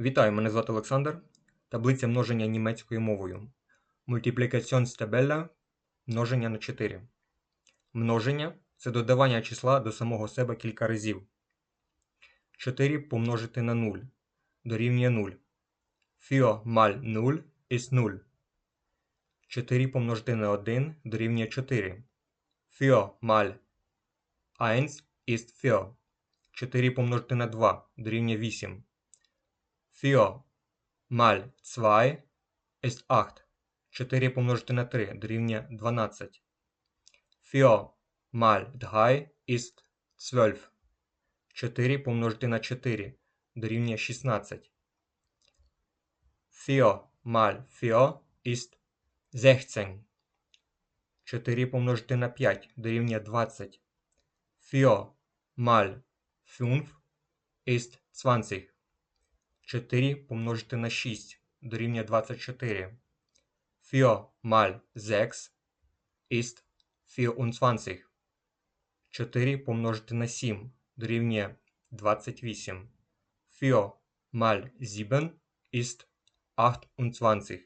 Вітаю, мене звати Олександр. Таблиця множення німецькою мовою. Multiplicationstabella множення на 4. Множення це додавання числа до самого себе кілька разів. 4 помножити на 0 дорівнює 0. 4 mal 0 ist 0. 4 помножити на 1 дорівнює 4. 4 mal 1 ist 4. 4 помножити на 2 дорівнює 8. 4 mal 2 ist 8. 4 помножити на 3 дорівнює 12. 4 mal 3 ist 12. 4 помножити на 4 дорівнює 16. 4 mal 4 ist 16. 4 помножити на 5 дорівнює 20. 4 mal 5 ist 20. 4 помножити на 6 дорівнює 24. 4 mal 6 ist 24. 4 помножити на 7 дорівнює 28. 4 mal 7 ist 28.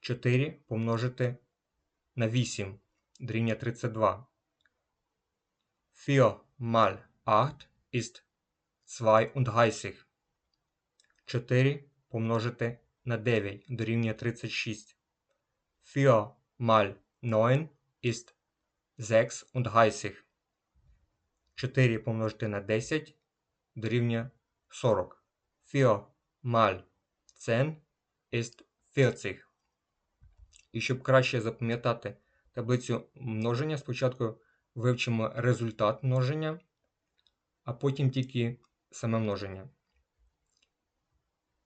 4 помножити на 8 дорівнює 32. 4 mal 8 ist 32. 4 помножити на 9 дорівнює 36. 4 mal 9 ist 36. 4 помножити на 10 дорівнює 40. 4 mal 10 ist 40. І щоб краще запам'ятати таблицю множення, спочатку вивчимо результат множення, а потім тільки саме множення.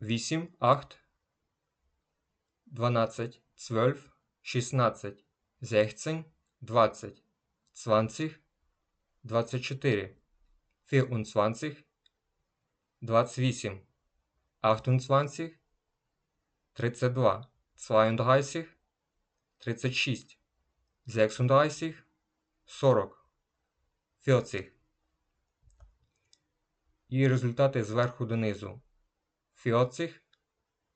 8, 8, 12, 12, 16, 16, 20, 20, 24, 24, 28, 28, 32, 32, 36, 36, 40, 40. І результати зверху донизу. 40,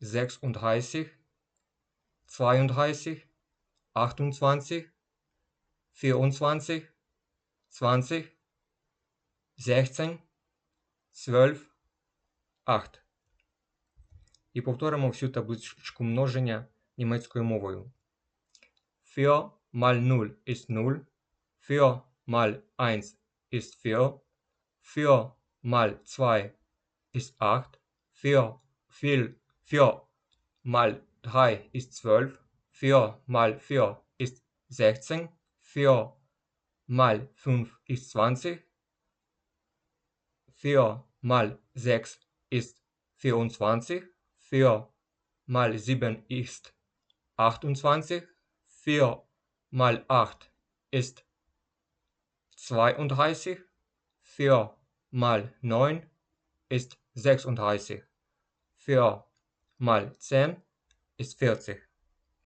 36, 32, 28, 24, 20, 16, 12, 8. І повторимо всю табличку множення німецькою мовою. 4 mal 0 ist 0. 4 mal 1 ist 4. 4 mal 2 ist 8. Vier, viel, vier mal drei ist zwölf. Vier mal vier ist sechzehn. Vier mal fünf ist zwanzig. Vier mal sechs ist vierundzwanzig. Vier mal sieben ist achtundzwanzig. Vier mal acht ist zweiunddreißig. Vier mal neun ist sechsunddreißig. 4 mal 10 ist 40.